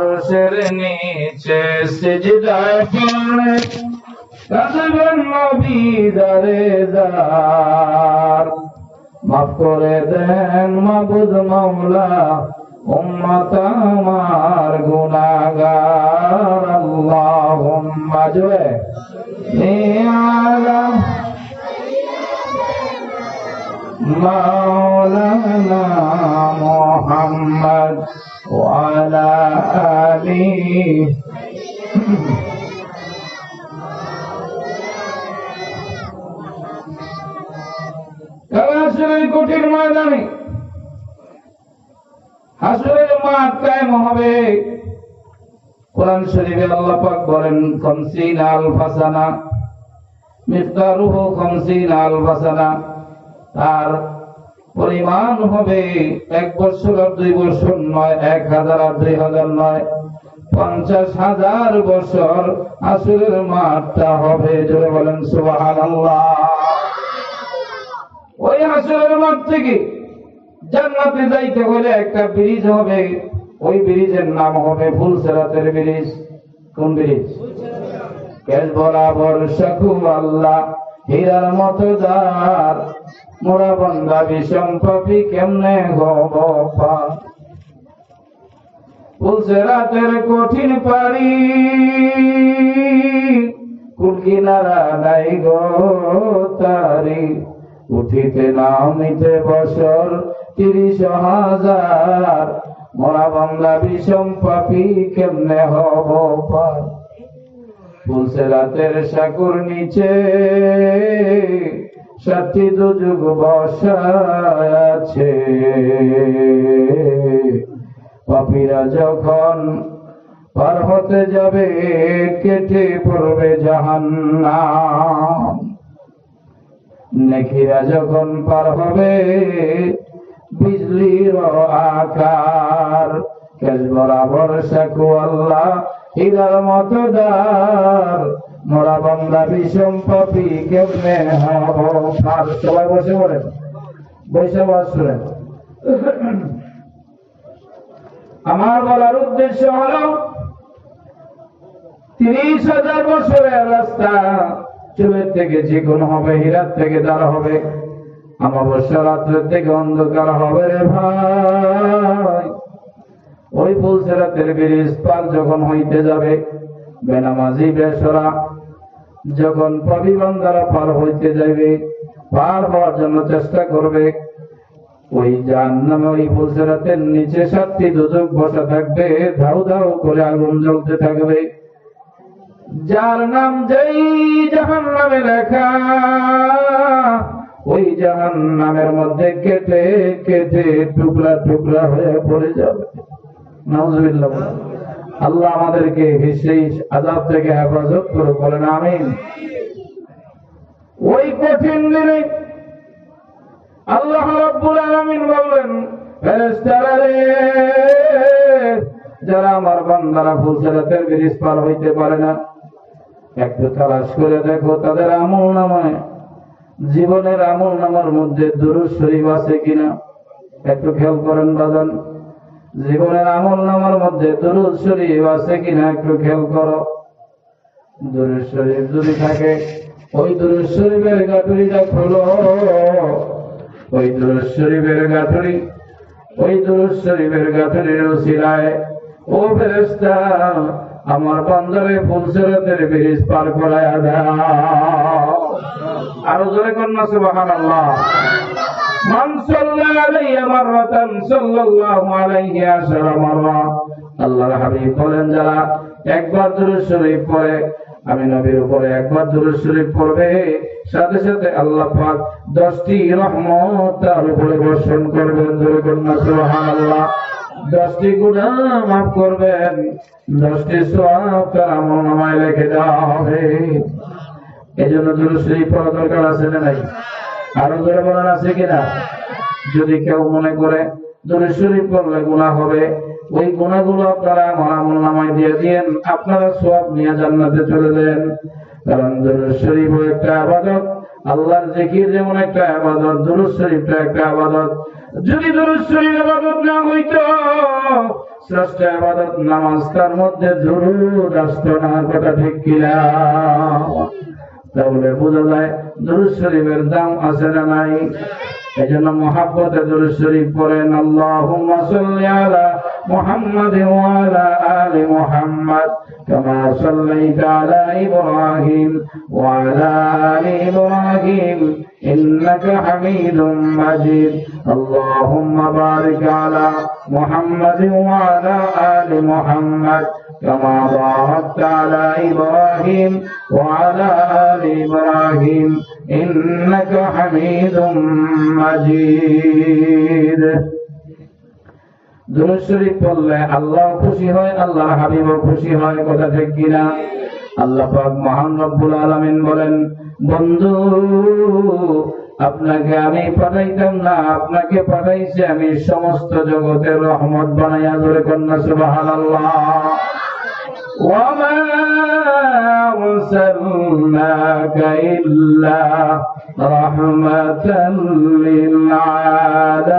আরশের নিচে সিজদায় পড়ে কাঁদবেন নবী দারে মাফ করে দেন মাবুদ মাওলা, উম্মত আমার গুনাহগার। আল্লাহুম্মা জয় নিয়ালা مولانا محمد وعلى آله হাসরের কঠিন ময়দানে হাসরের মাঠ কায়েম হবে কোরআন শরীফে আল্লাহ পাক বলেন খমসিন আল ফাসানা মিফতারুহু খমসিন আল ফাসানা তার পরিমাণ হবে এক বছর আর দুই বছর নয় এক হাজার আর দুই হাজার নয়। পঞ্চাশ হাজার বছর আসুরের মাঠটা হবে জোরে বলেন সুবাহান ওই আসুরের মাঠ থেকে জান্নাতে যাইতে হলে একটা ব্রিজ হবে ওই ব্রিজের নাম হবে ফুল সেরাতের ব্রিজ। কোন ব্রিজ? কেশ বরাবর শাকু আল্লাহ। হীরার মতো দার মোরা বন্দা বিষম পাপি কেমনে হব ফুলসে রাতের কঠিন পাড়ি, কুলকিনারা নাই গো তারি। উঠিতে নামিতে বছর তিরিশ হাজার মোরা বাংলা বিষম পাপি কেমনে হব পার? নিচে দুযুগ পাপীরা যখন পার হতে যাবে, কেটে পড়বে জাহান্নাম। নেকিরা যখন পার হবে, বিজলির আকার কেশ বরাবর সাকু আল্লাহ হীরার মতো দার মোরা বাংলা বিষম পাপি কেমনে হব সবাই বসে পড়েন। বসে বাস আমার বলার উদ্দেশ্য হল, তিরিশ হাজার বছরের রাস্তা, চুলের থেকে চিকন হবে, হীরার থেকে দাঁড় হবে। আমার অমাবস্যা রাত্রের থেকে অন্ধকার হবে রে ভাই। ওই ফুলসেরাতের ব্রিজ পার যখন হইতে যাবে, বেনামাজি বেসরা যখন পরিবহন দ্বারা পার হইতে যাবে পার হওয়ার জন্য চেষ্টা করবে। ওই যার নামে ওই ফুলসেরাতের নিচে সাতটি দুযোগ বসা থাকবে, ধাউ ধাউ করে আগুন জ্বলতে থাকবে। যার নাম যেই জাহান নামে লেখা, ওই জাহান নামের মধ্যে কেটে কেটে টুকরা টুকরা হয়ে পড়ে যাবে। আল্লাহ আমাদেরকে সেই আজাব থেকে হেফাজত করে বলেন আমিন। ওই কঠিন দিনে আল্লাহ রাব্বুল আলামিন বললেন যারা আমার বান্দারা ফুলসেরাতের ব্রিজ পার হইতে পারে না, একটু তালাশ করে দেখো তাদের আমল নামায় জীবনের আমল নামার মধ্যে দুরুদ শরীফ আছে কিনা, একটু খেয়াল করেন বাজান। জীবনের আমল নামার মধ্যে দুরুদ শরীফ আছে কিনা একটু খেয়াল করো। দুরুদ শরীফ যদি থাকে, ওই দুরুদ শরীফের গাঠুরিটা খোলো। ওই দুরুদ শরীফের গাঠুরি ওই দুরুদ শরীফের গাঠুরির উসিলায় ও ফেরেশতা, আমার বান্দারে ফুলসেরাতের ব্রিজ পার করায় দাও। আরও জোরে কন্যা সুবহানাল্লাহ। দুরূদ শরীফ আমি নবীর উপরে একবার দুরূদ শরীফ পড়বে, সাথে সাথে আল্লাহ 10টি রহমত তার উপরে বর্ষণ করবেন দশটি গুণা মাফ করবেন, দশটি নামায় লিখে দেওয়া হবে। এই জন্য দুরুশ্রী পড়া দরকার আছে না নাই? আরও জোরে বলার আছে কিনা? যদি কেউ মনে করে দুরুশ্রী পড়লে গুণা হবে, ওই গুণাগুলো আপনারা আমার নামায় দিয়ে দিয়েন, আপনারা সব নিয়ে জান্নাতে চলে দেন কারণ দুরুদ শরীফ একটা আবাদত, আল্লাহর জিকির যেমন একটা আবাদত দুরুদ শরীফটা একটা আবাদত। যদি দুরুশ্বরীর আবাদত না হইত, শ্রেষ্ঠ আবাদত নামাজ তার মধ্যে দুরুদ আসত না কথা ঠিক কিনা? তাহলে বোঝা যায় দুরুদ শরীফের দাম আছে না নাই এই জন্য মহাব্বতে দুরুদ শরীফ পড়েন আল্লাহুম্মা সাল্লি আলা মুহাম্মাদ ওয়া আলা আলি মুহাম্মাদ كما صليت على إبراهيم وعلى آل إبراهيم إنك حميد مجيد اللهم بارك على محمد وعلى آل محمد كما باركت على إبراهيم وعلى آل إبراهيم إنك حميد مجيد দুরূদ শরীফ পড়লে আল্লাহ খুশি হয় আল্লাহর হাবিবও খুশি হয় কথা ঠিক কিনা আল্লাহ পাক মহান রব্বুল আলামিন বলেন বন্ধু আপনাকে আমি পাঠাইতাম না আপনাকে পাঠাইছি আমি সমস্ত জগতের রহমত বানাইয়া ধরে কন্যা সুবহানাল্লাহ وما أرسلناك إلا رحمة للعالمين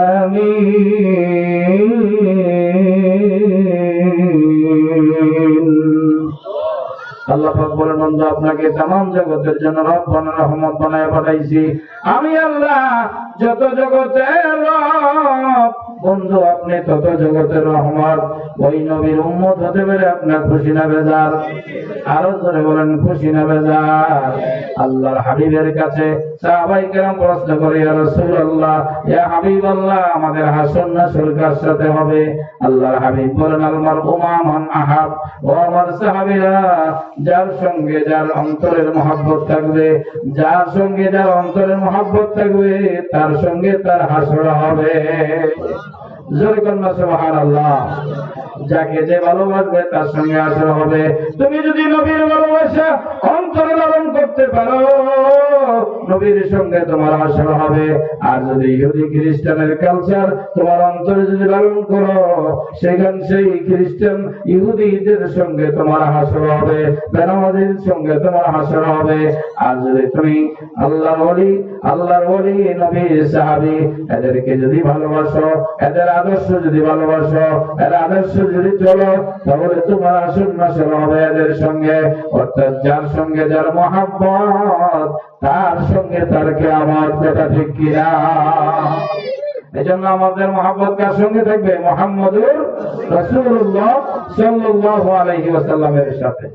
আল্লাহ পাক বলেন বন্ধু আপনাকে তাম জগতের জন্য রব্বান রহমত বানায় পাঠাইছি আমি আল্লাহ যত জগতের রব বন্ধু, আপনি তত জগতের রহমত। ওই নবীর উম্মত হতে পেরে আপনার খুশি না বেজার? আরও ধরে বলেন, খুশি না বেজার? আল্লাহর হাবিবের কাছে সাহাবাই কেরাম প্রশ্ন করে, ইয়া রাসূলুল্লাহ, ইয়া হাবিবাল্লাহ, আমাদের হাসন নাসর কার সাথে হবে? আল্লাহর হাবিব বলেন আলমার উমামান আহাব। ও আমার সাহাবীরা, যার সঙ্গে যার অন্তরের মহাব্বত থাকবে, যার সঙ্গে যার অন্তরের মহাব্বত থাকবে, তার সঙ্গে তার হাসর হবে। যাকে যে ভালোবাসবে তার সঙ্গে আসর হবে। তুমি যদি নবীর ভালোবাসা অন্তরে লালন করতে পারো, নবীর সঙ্গে তোমার আসর হবে। আর যদি ইহুদি খ্রিস্টানের কালচার তোমার অন্তরে যদি লালন করো, সেখান সেই খ্রিস্টান ইহুদিদের সঙ্গে তোমার হাসর হবে, বেনামাজির সঙ্গে তোমার হাসর হবে। আর যদি তুমি আল্লাহর ওলি আল্লাহর ওলি নবী সাহাবী, এদেরকে যদি ভালোবাসো, এদের আদর্শ যদি ভালোবাসো এর আদর্শ যদি চলো, তাহলে তোমার আসন নাসর হবে সঙ্গে। অর্থাৎ যার সঙ্গে যার মহাব্বত, তার সঙ্গে তার কে আমার কথা ঠিক কিনা? এই জন্য আমাদের মহাব্বত কার সঙ্গে থাকবে? মোহাম্মদুর রসুল্লাহ সাল্লাহ আলহি ওয়াসাল্লামের সাথে।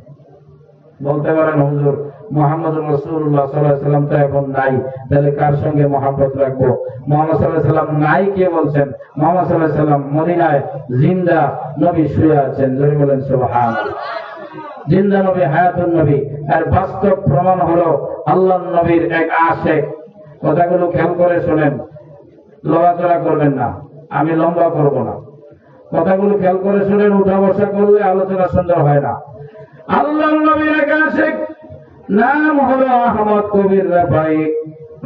বলতে পারেন, হুজুর মোহাম্মদ রসুল্লাহ সাল্লাম তো এখন নাই। তাহলে কার সঙ্গে মহাব্বত রাখব? মোহাম্মদ সাল্লাহ সাল্লাম নাই কে বলছেন? মোহাম্মদ সাল্লাহ সাল্লাম মদিনায় জিন্দা নবী শুয়ে আছেন। যদি বলেন সুবহান জিন্দা নবী, হায়াতুন নবী। আর বাস্তব প্রমাণ হলো আল্লাহ নবীর এক আশেক। কথাগুলো খেয়াল করে শোনেন। লড়াচড়া করবেন না। আমি লম্বা করব না। কথাগুলো খেয়াল করে শুনেন, উঠা বসা করলে আলোচনা সুন্দর হয় না। আল্লাহ নবীর এক আশেক নাম হলো আহমদ কবির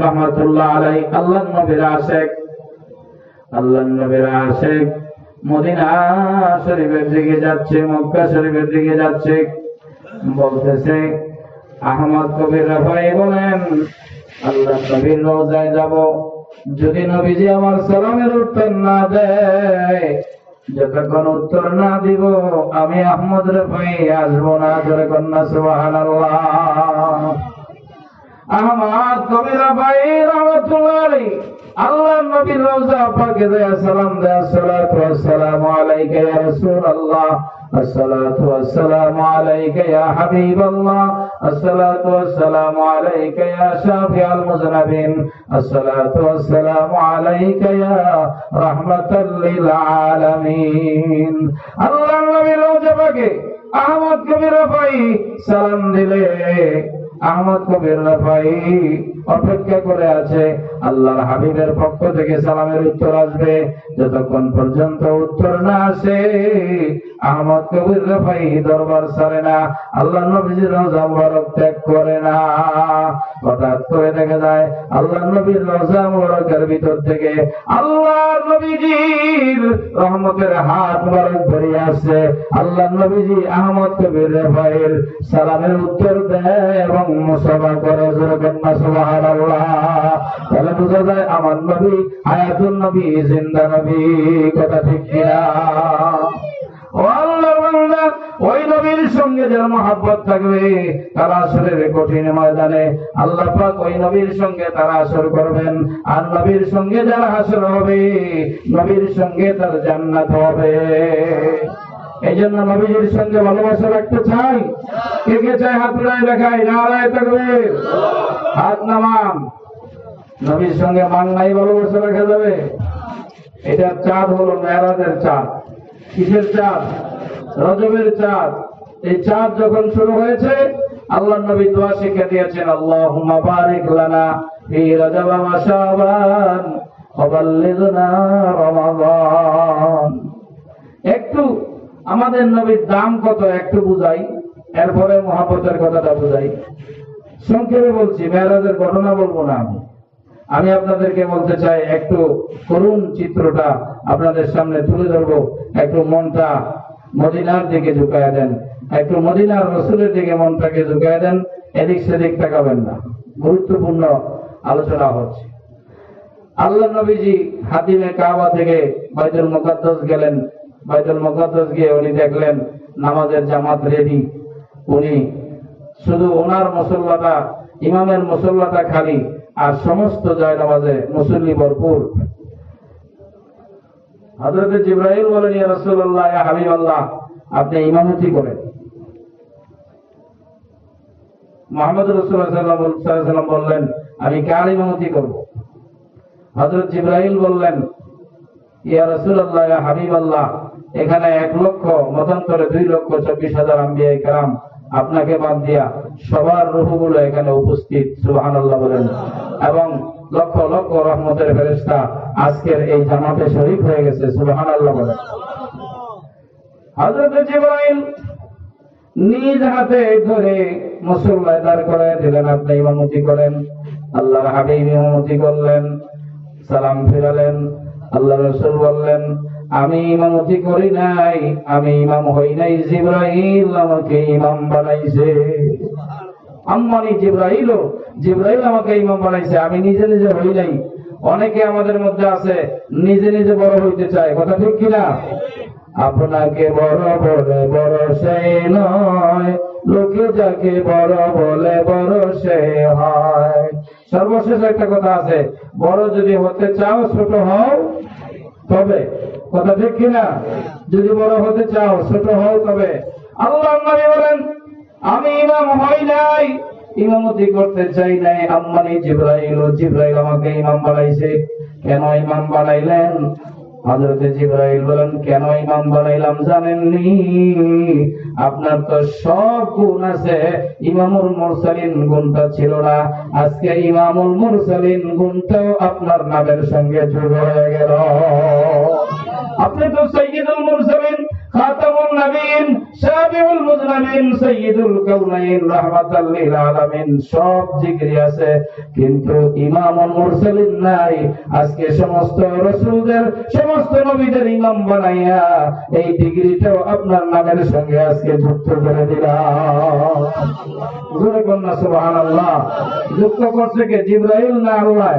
রহমতুল্লাহ আলাই আল্লাহ নবীর আল্লাহ নবীর মদিনা শরীফের দিকে যাচ্ছে, মক্কা শরীফের দিকে যাচ্ছে। বলতেছে, আহমদ কবির রাফাই বলেন আল্লাহ নবীর রোজায় যাব। যদি নবীজি আমার সালামের উত্তর না দেয়, যতক্ষণ উত্তর না দিব, আমি আহমদ রেফাই আসব না। ধরে কন্যা সুবাহান আমার কবিরা ভাই আল্লাহ নবীর রওজা দয়া সালাম আলাইকা ইয়া রাসূলুল্লাহ, আসসালাতু আলাইকা ইয়া হাবিবাল্লাহ, আসসালাতু আলাইকা ইয়া মুজনাবিন, আসসালাতু আলাইকা ইয়া রাহমাতাল লিল আলামিন। আল্লাহ নবীর রওজা আহমদ কবিরা ভাই সালাম দিলে। আহমদ কবির ভাই। অপেক্ষা করে আছে। আল্লাহর হাবিবের পক্ষ থেকে সালামের উত্তর আসবে। যতক্ষণ পর্যন্ত উত্তর না আসে, আহমদ কবির ভাই দরবার সারে না। আল্লাহ নবীজির রোজা মুবারক ত্যাগ করে না। হঠাৎ করে দেখা যায়, আল্লাহ নবীর রোজা মুবারকের ভিতর থেকে আল্লাহ নবীজির রহমতের হাত মুবারক বেরিয়ে আসছে। আল্লাহ নবীজি আহমদ কবির ভাইয়ের সালামের উত্তর দেয় এবং মুসাফা করে, জোরে সুবহান আমার নবী হায়াতুন নবী, জিন্দা নবী, কথা ঠিক ওই নবীর সঙ্গে যারা মহাব্বত থাকবে, তারা আসরের কঠিন ময়দানে আল্লাহ পাক ওই নবীর সঙ্গে তারা আসর করবেন। আর নবীর সঙ্গে যারা হাসর হবে, নবীর সঙ্গে তার জান্নাত হবে। এই জন্য নবীজির সঙ্গে ভালোবাসা রাখতে চাই। কে কে চাই হাত উড়ায় দেখাই নারায় থাকবে হাত নামান। নবীর সঙ্গে নাই, ভালোবাসা রাখা যাবে। এটার চাঁদ হলো মেয়ারাজের চাঁদ। কিসের চাঁদ? রজবের চাঁদ। এই চাঁদ যখন শুরু হয়েছে, আল্লাহ নবী দোয়া শিখে দিয়েছেন আল্লাহ বারিক লানা ফি রজব রমাদান। একটু আমাদের নবীর দাম কত একটু বুঝাই, এরপরে মহাপতের কথাটা বুঝাই। সংক্ষেপে বলছি, মেয়েরাজের ঘটনা বলব না আমি। আমি আপনাদেরকে বলতে চাই, একটু করুণ চিত্রটা আপনাদের সামনে তুলে ধরবো। একটু মনটা মদিনার দিকে ঝুঁকায় দেন। একটু মদিনার রসুলের দিকে মনটাকে ঝুঁকায় দেন। এদিক সেদিক তাকাবেন না। গুরুত্বপূর্ণ আলোচনা হচ্ছে। আল্লাহ নবীজি হাতিমে কাবা থেকে বাইতুল মুকাদ্দাস গেলেন। বাইতুল মুকাদ্দাস গিয়ে উনি দেখলেন নামাজের জামাত রেডি উনি শুধু ওনার মুসল্লাটা, ইমামের মুসল্লাটা খালি, আর সমস্ত জয় নামাজে মুসল্লি ভরপুর। হজরত জিব্রাহিম বলেন, ইয়া রাসূলুল্লাহ, ইয়া হাবিবাল্লাহ, আপনি ইমামতি করেন। মোহাম্মদ ওয়াসাল্লাম বললেন, আমি কার ইমামতি করব? হযরত জিব্রাইল বললেন, ইয়া রাসূলুল্লাহ, ইয়া হাবিবাল্লাহ এখানে এক লক্ষ, মতান্তরে দুই লক্ষ চব্বিশ হাজার আম্বিয়া কালাম আপনাকে বাদ দিয়া সবার রূহগুলো এখানে উপস্থিত, সুবহানাল্লাহ বলেন। এবং লক্ষ লক্ষ রহমতের ফেরেশতা আজকের এই জামাতে শরীফ হয়ে গেছে, সুবহানাল্লাহ বলেন। হযরত জিব্রাইল নিজ হাতে ধরে মুসল্লায় দাঁড় করে দিলেন, আপনি ইমামতি করেন, আল্লাহর হাবিব ইমামতি করলেন, সালাম ফিরালেন আল্লাহ রসুল বললেন আমি ইমামতি করি নাই, আমি ইমাম হই নাই, জিব্রাইল আমাকে ইমাম বানাইছে। আম্মানি জিব্রাইল জিব্রাইল আমাকে ইমাম বানাইছে, আমি নিজে নিজে হই নাই। অনেকে আমাদের মধ্যে আছে, নিজে নিজে বড় হইতে চায়, কথা ঠিক কিনা? আপনাকে বড় বলে বড় সে নয়, লোকে যাকে বড় বলে বড় সে হয়। সর্বশেষ একটা কথা আছে, বড় যদি হতে চাও ছোট হও, তবে কথা ঠিক কিনা? যদি বড় হতে চাও, ছোট হও তবে। আল্লাহ নবী বলেন, আমি ইমাম হই নাই, ইমামতি করতে চাই নাই। আম্মানি জিব্রাইল জিব্রাইল আমাকে ইমাম বানাইছে। কেন ইমাম বানাইলেন? হযরত জিব্রাইল বলেন, কেন ইমাম বানাইলাম জানেননি? আপনার তো সব গুণ আছে। ইমামুল মুরসালিন গুণটা ছিল না। আজকে ইমামুল মুরসালিন গুণটাও আপনার নামের সঙ্গে যোগ হয়ে গেল। আপনি তো সৈয়দুল মুরসালিন, খাতামুন নবীন শাফিউল মুজনাবিন সৈয়দুল কাউনাইন রাহমাতাল লিল আলামিন, সব জিকির আছে। কিন্তু ইমামুল মুরসালিন নাই। আজকে সমস্ত রাসূলদের, সমস্ত নবীদের ইমাম বানাইয়া এই ডিগ্রিটাও আপনার নামের সঙ্গে আজকে যুক্ত করে দিলাম। জোরে কন্যা, সুবহানাল্লাহ। যুক্ত করছে কে? জিব্রাইল না আল্লাহ?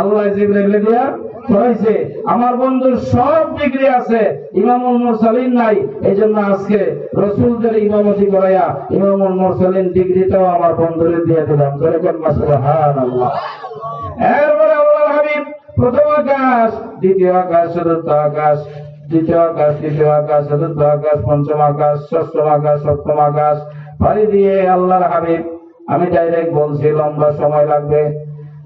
আল্লাহ জিব্রাইল দিয়া করাইছে আমার বন্ধুর সব ডিগ্রি আছে, ইমামুল মুরসালিন নাই। এই জন্য আজকে রসুলদের ইমামতি করাইয়া ইমামুল মুরসালিন ডিগ্রিটাও আমার বন্ধুরে দিয়ে দিলাম। ধরে এরপরে আল্লাহ হাবিব প্রথম আকাশ, দ্বিতীয় আকাশ, চতুর্থ আকাশ দ্বিতীয় আকাশ, তৃতীয় আকাশ, চতুর্থ আকাশ, পঞ্চম আকাশ, ষষ্ঠম আকাশ, সপ্তম আকাশ। পাড়ি দিয়ে আল্লাহর হাবিব, আমি ডাইরেক্ট বলছি, লম্বা সময় লাগবে।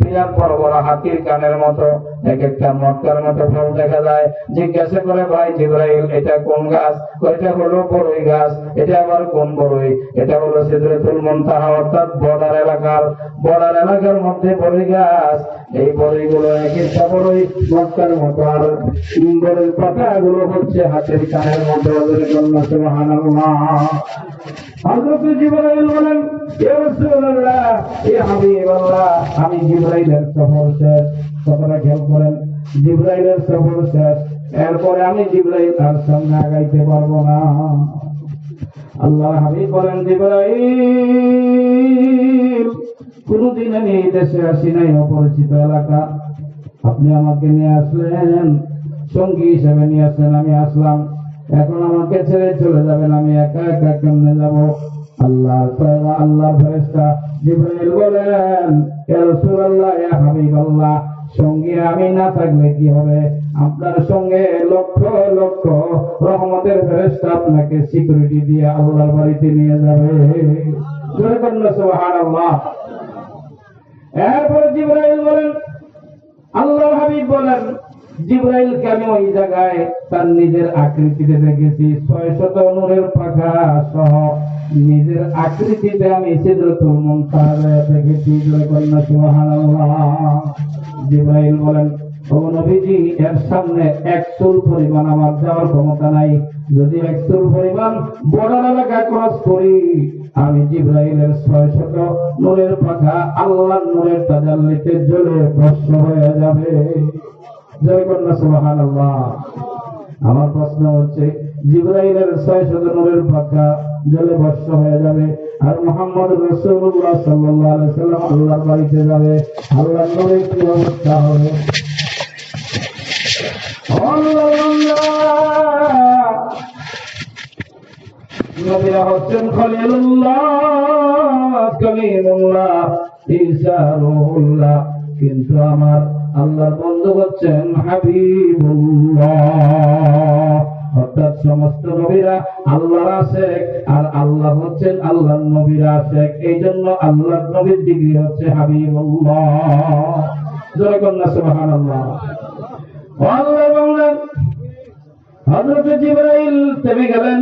বিরাট বড় বড় হাতির কানের মতো এক একটা মক্কার মতো ফল দেখা যায়। জিজ্ঞাসা করে, ভাই জিব্রাইল, এটা কোন গাছ? এটা হলো বড়ই গাছ, এটা আবার কোন বড়ই এটা হলো সিদরাতুল মুনতাহা, অর্থাৎ বর্ডার এলাকার বর্ডার এলাকার মধ্যে বড়ই গাছ। এই বড়ইগুলো এক একটা বড়ই মক্কার মতো, আর বড়ই পাতাগুলো হচ্ছে হাতের কানের মধ্যে ওদের জন্য সুবহানাল্লাহ। হযরত জিবরাইল বলেন আমি জিবরাইলের সফর শেষ। কথাটা খেয়াল করেন, জিবরাইলের সফর শেষ। এরপরে আমি জিবরাইল তার সামনে আগাইতে পারব না। আল্লাহ হাবিব বলেন, জিবরাইল, কোনদিন আমি এই দেশে আসি নাই, অপরিচিত এলাকা। আপনি আমাকে নিয়ে আসলেন, সঙ্গী হিসেবে নিয়ে আসলেন আমি আসলাম। এখন আমাকে ছেড়ে চলে যাবেন, আমি একা একা কেমনে যাব? আল্লাহ আল্লাহ ফেরেশতা জিবরাইল বলেন সঙ্গে আমি না থাকলে কি হবে? আপনার সঙ্গে লক্ষ লক্ষ রহমতের ফেরেশতা আপনাকে সিকিউরিটি দিয়ে আল্লাহর বাড়িতে নিয়ে যাবে। জোরে সুবহানাল্লাহ। এরপরে জিবরাইল বলেন আল্লাহ হাবিব বলেন জিব্রাইলকে আমি ওই জায়গায় তার নিজের আকৃতিতে দেখেছি? ছয় শত নূরের পাখা সহ নিজের আকৃতিতে আমি সিদরাতুল মুনতাহা দেখেছি। কন্যা, সুবহানাল্লাহ। জিব্রাইল বলেন, ও নবীজি, এর সামনে এক চুল পরিমাণ আমার যাওয়ার ক্ষমতা নাই। যদি এক চুল পরিমাণ বর্ডার এলাকা ক্রস করি, আমি জিব্রাইলের ছয় শত নূরের পাখা আল্লাহর নূরের তাজাল্লিতে জ্বলে ভস্ম হয়ে যাবে। আমার প্রশ্ন হচ্ছে, জিব্রাইলের ছয় শত নূরের পাখা জলে ভস্ম হয়ে যাবে আর মোহাম্মদ রসুল্লাহ সাল্লাহ সাল্লাম আল্লাহর বাড়িতে যাবে, আল্লাহর নূরের কি অবস্থা হবে? কিন্তু আমার আল্লাহর বন্ধু হচ্ছেন হাবিবুল্লাহ। অর্থাৎ সমস্ত নবীরা আল্লাহর আশেক আর আল্লাহ হচ্ছেন আল্লাহর নবীর আশেক। এই জন্য আল্লাহর নবীর ডিগ্রি হচ্ছে হাবিবুল্লাহ। জয় কন্যা সুবহানাল্লাহ। আল্লাহ বললেন হযরত জিবরাইল থেমে গেলেন।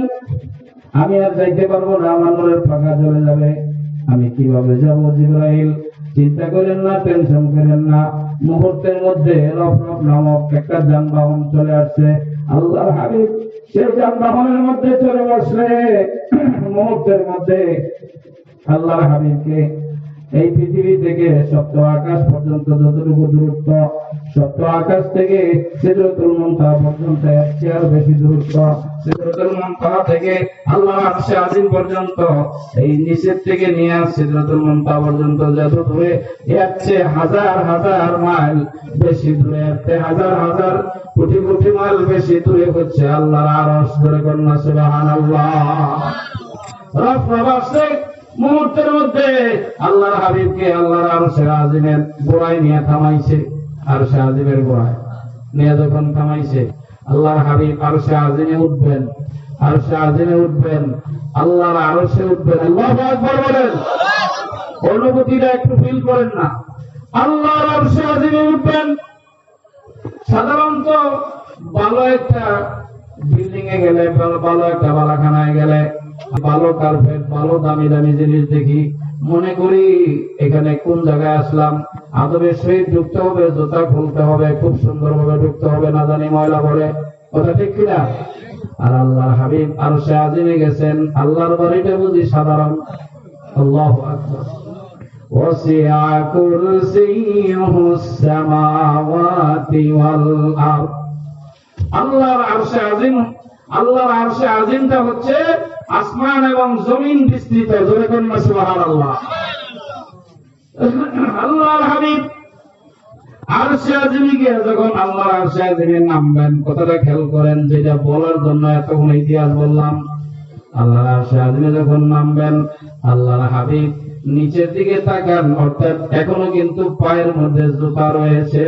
আমি আর যাইতে পারব না, আমার মনের ফাঁকা চলে যাবে। আমি কীভাবে যাব জিব্রাইল? চিন্তা করেন না টেনশন করেন না। মুহূর্তের মধ্যে রফ রফ নামক একটা যানবাহন চলে আসছে। আল্লাহ হাবিব, সেই যানবাহনের মধ্যে চলে বসলে মুহূর্তের মধ্যে আল্লাহর হাবিবকে এই পৃথিবী থেকে সপ্ত আকাশ পর্যন্ত যতটুকু দূরত্ব সপ্ত আকাশ থেকে পর্যন্ত বেশি দূরত্ব। থেকে আল্লাহ আরশে আজিম পর্যন্ত এই নিচের থেকে নিয়ে পর্যন্ত যত দূরে হাজার হাজার মাইল বেশি দূরে হাজার হাজার কোটি কোটি মাইল বেশি দূরে হচ্ছে আল্লাহর আরশ ধরে কন্যা সুবহানাল্লাহ। মুহূর্তের মধ্যে আল্লাহর হাবিবকে, আল্লাহর আরশের আজিমের গোড়ায় নিয়ে থামাইছে। আরশে আজিমের গোড়ায়। নিয়ে যখন আল্লাহর হাবিব আরশে আজিমে উঠবেন, আরশে আজিমে উঠবেন, আল্লাহর আরশে উঠবেন। আল্লাহু আকবার বলেন। অনুভূতিটা একটু ফিল করেন না। আল্লাহর আরশে আজিমে উঠবেন। সাধারণত ভালো একটা বিল্ডিং এ গেলে ভালো একটা বালাখানায় গেলে, ভালো কার্পেট ভালো দামি দামি জিনিস দেখি, মনে করি এখানে কোন জায়গায় আসলাম আদবের সহিত ঢুকতে হবে জুতা খুলতে হবে খুব সুন্দর ভাবে ঢুকতে হবে না জানি ময়লা করে কথা ঠিক কিনা আর আল্লাহ হাবিব আর সে আজিমে গেছেন আল্লাহর বাড়িটা বুঝি সাধারণ আল্লাহ আকবার وسع كرسيه السماوات والأرض আল্লাহর আরশে আজিম আল্লাহর আরশে আজিমটা হচ্ছে আসমান এবং জমিন বিস্তৃত জোরে কন্যা সুবহানাল্লাহ আল্লাহর হাবিব যখন নামবেন কথাটা খেয়াল করেন যেটা বলার জন্য এতক্ষণ ইতিহাস বললাম। যখন নামবেন আল্লাহর হাবিব নিচের দিকে তাকান, অর্থাৎ এখনও কিন্তু পায়ের মধ্যে জুতা রয়েছে।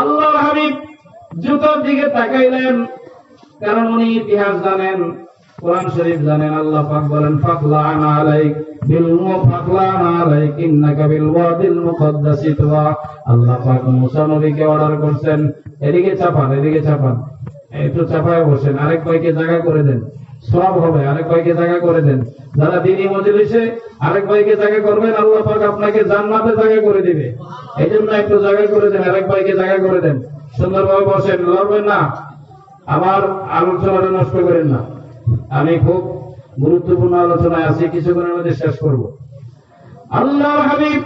আল্লাহ হাবিব জুতার দিকে তাকাইলেন, কারণ উনি ইতিহাস জানেন। কোরআন শরীফ জানেন, আল্লাহ পাক বলেন ফাকলান আলাইক বিল ফাকলান আলাইক ইন্নাকা বিল ওয়াদিল মুকদ্দাসি তুয়া আল্লাহ পাক মুসা নবীকে অর্ডার করছেন, এদিকে চাপান এদিকে চাপান। একটু চাপায় বসেন, আরেক ভাইকে জায়গা করে দেন। সব হবে, আরেক ভাইকে জায়গা করে দেন। যারা দিনী মজলিসে আরেক ভাইকে জায়গা করবেন, আল্লাহ পাক আপনাকে জান্নাতে জায়গা করে দিবে। এই জন্য একটু জায়গা করে দেন, আরেক ভাইকে জায়গা করে দেন। সুন্দরভাবে বসেন, লড়বেন না। আমার আলোচনাটা নষ্ট করেন না। আমি খুব গুরুত্বপূর্ণ আলোচনায় আছি, কিছুক্ষণের মধ্যে শেষ করব। আল্লাহ হাবিব,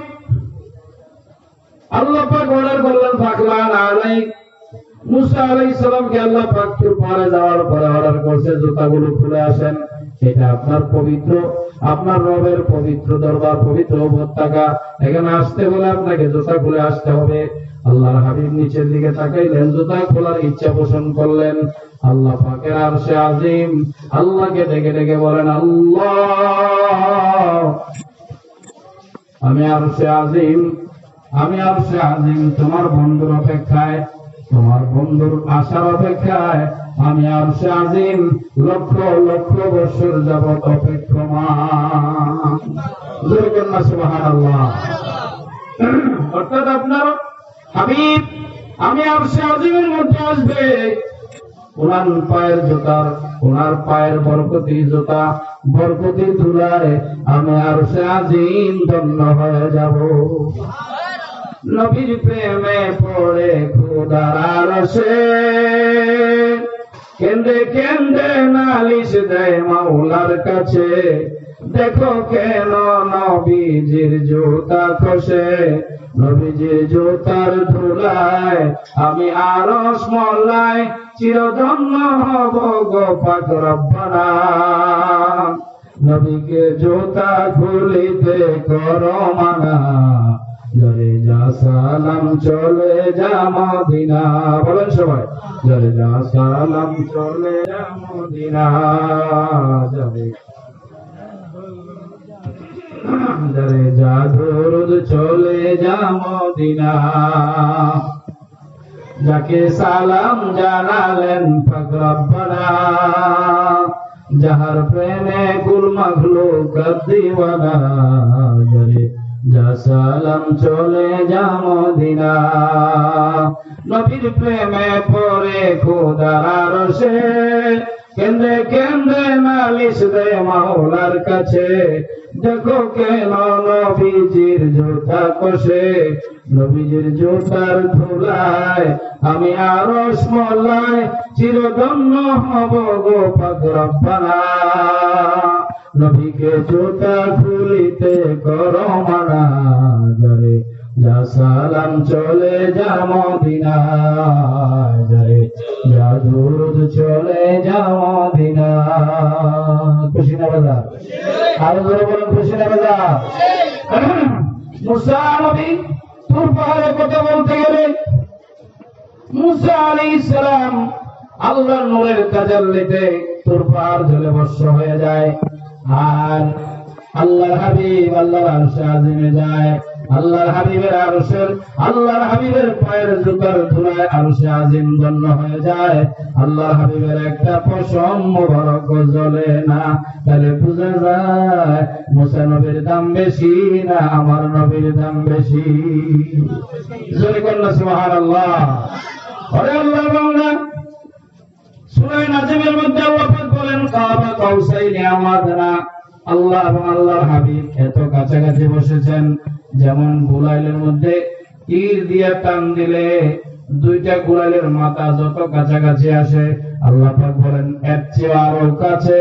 আল্লাহ পাক অর্ডার করলেন ফাকলান আলাই। মুসা আলাইহিস সালামকে আল্লাহ পাক পারে যাওয়ার পরে অর্ডার করছে, জুতাগুলো খুলে আসেন। এটা আপনার পবিত্র, আপনার রবের পবিত্র দরবার, পবিত্র উপত্যকা এখানে আসতে হলে আপনাকে জুতা খুলে আসতে হবে। আল্লাহর হাবিব নিচের দিকে তাকাইলেন, জুতা খোলার ইচ্ছা পোষণ করলেন। আল্লাহ পাকের আরশে আজিম। আল্লাহকে ডেকে ডেকে বলেন, আল্লাহ, আমি আরশে আজিম। আমি আরশে আজিম তোমার বন্ধুর অপেক্ষায়, তোমার বন্ধুর আশার অপেক্ষায়। আমি আর সে আজিম, লক্ষ লক্ষ বছর যাবৎ অপেক্ষমান। জোরে কন্যা সুবহানাল্লাহ। অর্থাৎ আপনার হাবিব, আমি আরশে আজিমের মধ্যে আসবে। ওনার পায়ের জুতার ওনার পায়ের বরকতি জুতা, বরকতি ধুলায় আমি আর সে আজিম ধন্য হয়ে যাব। নবীর প্রেমে পড়ে খোদার আরশে কেন্দ্রে কেন্দ্রে নালিশ দেয় মাওলার কাছে। দেখো কেন নবীজির জুতা খসে? নবীজির জুতার ধুলায় আমি আরস মল্লায় চিরধন্য হব গো পাক রব্বানা। নবীকে জুতা খুলিতে করো মানা। জরে যা সালাম চলে যা মদিনা। বলেন সবাই জরে যা সালাম চলে যা মদিনা। জরে জরে যা দরুদ চলে যা মদিনা। যাকে সালাম জানালেন ফকরব্বনা যাহার প্রেমে কুল মাখলো দিওয়ানা। যা সালাম চলে যা মদিনা। নবীর প্রেমে পরে খোদার আরশে। কেন্দ্রে কেন্দ্রে নালিশ দে মাওলার কাছে। দেখো কেন নবীজির জোতা কষে। নবীজির জোতার ধুলায় আমি আরস মল্লায় চিরদন্য হব গো পাক রব্বানা। নবীকে জোতা খুলিতে করো মানা যা সালাম চলে যা মদিনা জরে যা দুরুদ চলে যা মদিনা খুশি না বাজা আরও জোরে বলেন, খুশি না বাজা মুসা নবী তুর পাহাড়ে কথা বলতে গেলে, মুসা আলাইহিস সালাম আল্লাহর নূরের তাজাল্লিতে তোর পাহাড় জ্বলে বর্ষ হয়ে যায়। আর আল্লাহর হাবিব, আল্লাহর আরশে আজিমে যায়। আল্লাহর হাবিবের আরশের, আল্লাহর হাবিবের পায়ের জুতার ধুলায় আরশে আজিম ধন্য হয়ে যায়। আল্লাহর হাবিবের একটা পশম মোবারক জ্বলে না, তাহলে বুঝা যায় মুসা নবীর দাম বেশি না আমার নবীর দাম বেশি। জোরে কন্যা সুবহানাল্লাহ। ওরে আল্লাহ বাংলা আল্লাহ এবং আল্লাহর হাবিব এত কাছাকাছি বসেছেন, যেমন গুলাইলের মধ্যে তীর দিয়ে টান দিলে দুইটা গুলাইলের মাথা যত কাছাকাছি আসে, আল্লাহ বলেন, এর চেয়ে আরও কাছে,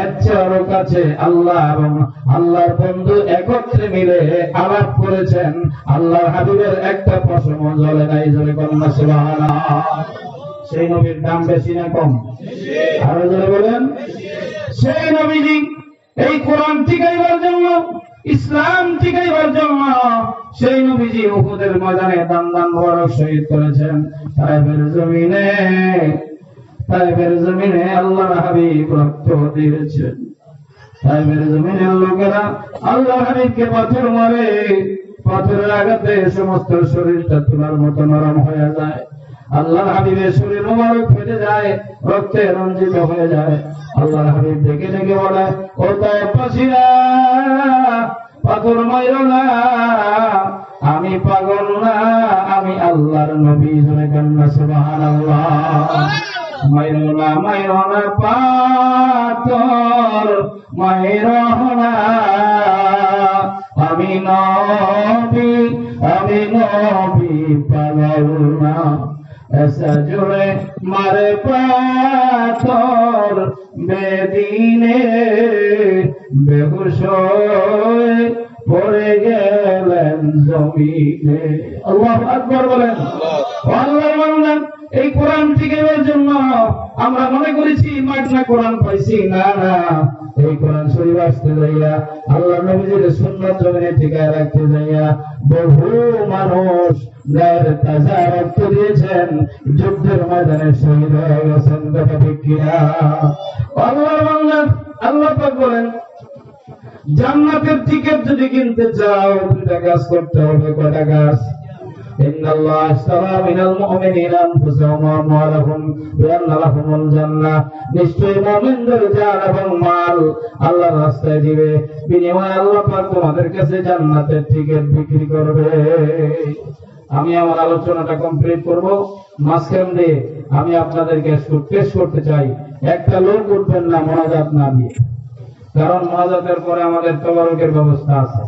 এর চেয়ে আরও কাছে। আল্লাহ এবং আল্লাহর বন্ধু একত্রে মিলে আলাপ করেছেন। আল্লাহর হাবিবের একটা পশম জলে নাই জলে কন্যা সুবহানাল্লাহ। সেই নবীর দাম বেশি না কম? আরও জোরে বলেন। সেই নবীজি এই কোরআন টিকাইবার জন্য, ইসলাম টিকাইবার জন্য সেই নবীজি উহুদের ময়দানে দান দান বড় শহীদ করেছেন। তাইবের জমিনে তাইবের জমিনে আল্লাহর হাবিব রক্ত দিয়েছেন। তাইবের জমিনের লোকেরা আল্লাহ হাবিবকে পাথর মারে, পাথরের আঘাতে সমস্ত শরীরটা তোলার মতো নরম হয়ে যায়। আল্লাহর হাবিবের শরীর মোবারক ফেটে যায়, রক্তে রঞ্জিত হয়ে যায়। আল্লাহর হাবিব ডেকে ডেকে বলে, ও তপসিরা পাথর মাইর না, আমি পাগল না, আমি আল্লাহর নবী জনে কান্না, সুবহানাল্লাহ। মাইরো না, মাইরো পাথর মাইরো আমি নবী আমি নবী পাগল না। সজুড়ে মার পাথর বেদিনে বেহুশ পড়ে গেলেন জমিনে। আল্লাহ আকবর বলেন। এই কোরআন টিকের জন্য আমরা মনে করেছি, মাগনা কোরআন পাইছি। না না, এই কোরআন শরীফ আসতে যাইয়া আল্লাহ নবীজির সুন্নত জমিনে টিকায় রাখতে যাইয়া বহু মানুষ জান্নাতের টিকিট যদি কিনতে চাও দুটা কাজ করতে হবে কটা কাজ إن الله اشترى من المؤمنين أنفسهم وأموالهم بأن لهم الجنة নিশ্চয়ই মুমিনদের জান এবং মাল আল্লাহর রাস্তায় দিবে বিনিময়ে আল্লাহ পাক তোমাদের কাছে জান্নাতের টিকিট বিক্রি করবে আমি আমার আলোচনাটা কমপ্লিট করব মাঝখান দিয়ে আমি আপনাদেরকে পেশ করতে চাই একটা লোক উঠবেন না মনাজাত না দিয়ে কারণ মনাজাতের পরে আমাদের তবারকের ব্যবস্থা আছে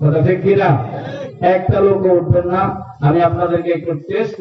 কথা ঠিক কিনা একটা লোক উঠবেন না। আমি আপনাদেরকে একটু টেস্ট